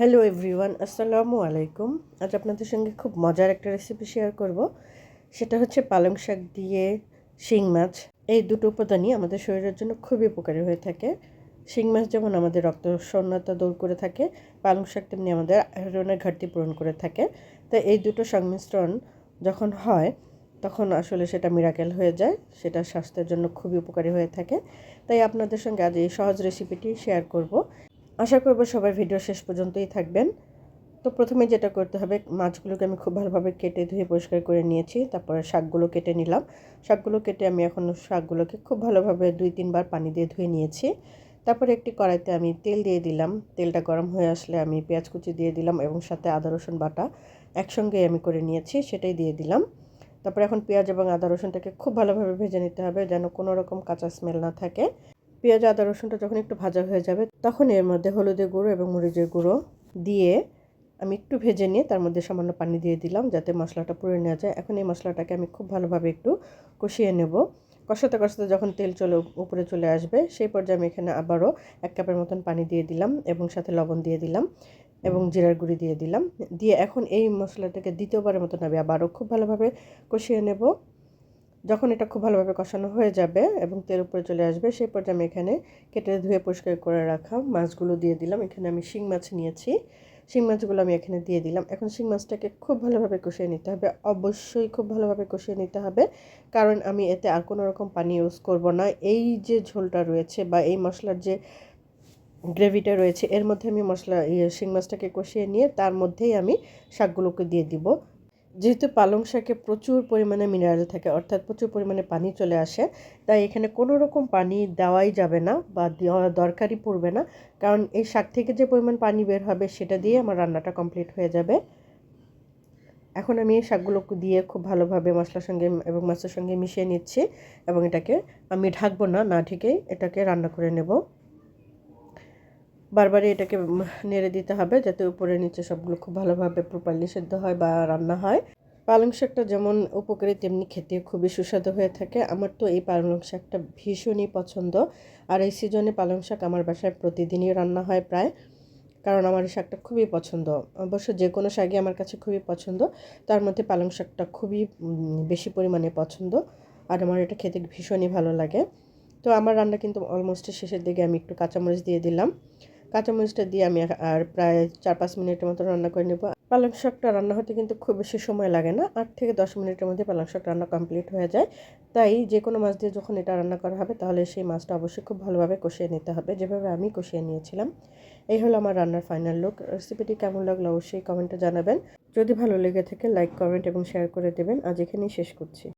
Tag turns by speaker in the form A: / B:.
A: Hello everyone আসসালামু আলাইকুম আজ আপনাদের সঙ্গে খুব মজার একটা রেসিপি শেয়ার করব। সেটা হচ্ছে পালং শাক দিয়ে শিং মাছ। এই দুটো উপাদানই আমাদের শরীরের জন্য খুবই উপকারী হয়ে থাকে। শিং মাছ যেমন আমাদের রক্ত শূন্যতা দূর করে থাকে, পালং শাক তেমনি আমাদের আয়রনের ঘাটতি পূরণ করে থাকে। তাই এই দুটো সংমিশ্রণ যখন হয়, তখন আসলে সেটা মিরাকেল হয়ে যায়। সেটা স্বাস্থ্যের জন্য খুবই উপকারী হয়ে থাকে। তাই আপনাদের সঙ্গে আজ এই সহজ রেসিপিটি শেয়ার করব। আশা করব সবাই ভিডিও শেষ পর্যন্তই থাকবেন। তো প্রথমে যেটা করতে হবে, মাছগুলোকে আমি খুব ভালোভাবে কেটে ধুয়ে পরিষ্কার করে নিয়েছি, তারপরে শাকগুলো কেটে নিলাম। শাকগুলো কেটে আমি এখন শাকগুলোকে খুব ভালোভাবে দুই তিনবার পানি দিয়ে ধুয়ে নিয়েছি। তারপরে একটি কড়াইতে আমি তেল দিয়ে দিলাম। তেলটা গরম হয়ে আসলে আমি পেঁয়াজ কুচি দিয়ে দিলাম এবং সাথে আদা, রসুন বাটা একসঙ্গে আমি করে নিয়েছি, সেটাই দিয়ে দিলাম। তারপরে এখন পেঁয়াজ এবং আদা, রসুনটাকে খুব ভালোভাবে ভেজে নিতে হবে যেন কোনো রকম কাঁচা স্মেল না থাকে। পেঁয়াজ, আদা, রসুনটা যখন একটু ভাজা হয়ে যাবে, তখন এর মধ্যে হলুদের গুঁড়ো এবং মরিচের গুঁড়ো দিয়ে আমি একটু ভেজে নিয়ে তার মধ্যে সামান্য পানি দিয়ে দিলাম যাতে মশলাটা পুড়ে নেওয়া যায়। এখন এই মশলাটাকে আমি খুব ভালোভাবে একটু কষিয়ে নেব। কষাতে কষাতে যখন তেল চলে, উপরে চলে আসবে, সেই পর্যায়ে আমি এখানে আবারও এক কাপের মতন পানি দিয়ে দিলাম এবং সাথে লবণ দিয়ে দিলাম এবং জিরার গুঁড়ি দিয়ে দিলাম। দিয়ে এখন এই মশলাটাকে দ্বিতীয়বারের মতন আমি আবারও খুব ভালোভাবে কষিয়ে নেব। যখন এটা খুব ভালোভাবে কষানো হয়ে যাবে এবং তেল উপরে চলে আসবে, সেই পর্যায়ে আমি এখানে কেটে ধুয়ে পরিষ্কার করে রাখা মাছগুলো দিয়ে দিলাম। এখানে আমি শিং মাছ নিয়েছি। শিং মাছগুলো আমি এখানে দিয়ে দিলাম। এখন শিং মাছটাকে খুব ভালোভাবে কষিয়ে নিতে হবে। অবশ্যই খুব ভালোভাবে কষিয়ে নিতে হবে। কারণ আমি এতে আর কোনো রকম পানি ইউজ করব না। এই যে ঝোলটা রয়েছে বা এই মশলার যে গ্রেভিটা রয়েছে, এর মধ্যে আমি মশলা ইয়ে শিং মাছটাকে কষিয়ে নিয়ে তার মধ্যেই আমি শাকগুলোকে দিয়ে দিব। যেহেতু পালং শাকে প্রচুর পরিমাণে মিনারেল থাকে, অর্থাৎ প্রচুর পরিমাণে পানি চলে আসে, তাই এখানে কোনো রকম পানি দেওয়াই যাবে না বা দরকারই পড়বে না। কারণ এই শাক থেকে যে পরিমাণ পানি বের হবে সেটা দিয়ে আমার রান্নাটা কমপ্লিট হয়ে যাবে। এখন আমি এই শাকগুলো দিয়ে খুব ভালোভাবে মশলার সঙ্গে এবং মাছের সঙ্গে মিশিয়ে নিচ্ছি এবং এটাকে আমি ঢাকবো না না ঢেকেই এটাকে রান্না করে নেব। বারবারই এটাকে নেড়ে দিতে হবে যাতে উপরে নিচে সবগুলো খুব ভালোভাবে প্রপারলি সেদ্ধ হয় বা রান্না হয়। পালং শাকটা যেমন উপকারী, তেমনি খেতে খুবই সুস্বাদু হয়ে থাকে। আমার তো এই পালং শাকটা ভীষণই পছন্দ। আর এই সিজনে পালং শাক আমার বাসায় প্রতিদিনই রান্না হয় প্রায়, কারণ আমার এই শাকটা খুবই পছন্দ। অবশ্য যে কোনো শাকই আমার কাছে খুবই পছন্দ। তার মধ্যে পালং শাকটা খুবই বেশি পরিমাণে পছন্দ। আর আমার এটা খেতে ভীষণই ভালো লাগে। তো আমার রান্না কিন্তু অলমোস্ট শেষের দিকে আমি একটু কাঁচামরিচ দিয়ে দিলাম। কাঁচামরিচটা দিয়ে আমি আর প্রায় চার পাঁচ মিনিটের মতো রান্না করে নেব। পালং শাকটা রান্না হতে কিন্তু খুব বেশি সময় লাগে না। আট থেকে দশ মিনিটের মধ্যে পালং শাক রান্না কমপ্লিট হয়ে যায়। তাই যে কোনো মাছ দিয়ে যখন এটা রান্না করা হবে, তাহলে সেই মাছটা অবশ্যই খুব ভালোভাবে কষিয়ে নিতে হবে, যেভাবে আমি কষিয়ে নিয়েছিলাম। এই হলো আমার রান্নার ফাইনাল লুক রেসিপিটি কেমন লাগল অবশ্যই কমেন্টে জানাবেন। যদি ভালো লেগে থাকে লাইক কমেন্ট এবং শেয়ার করে দেবেন। আজ এখানেই শেষ করছি।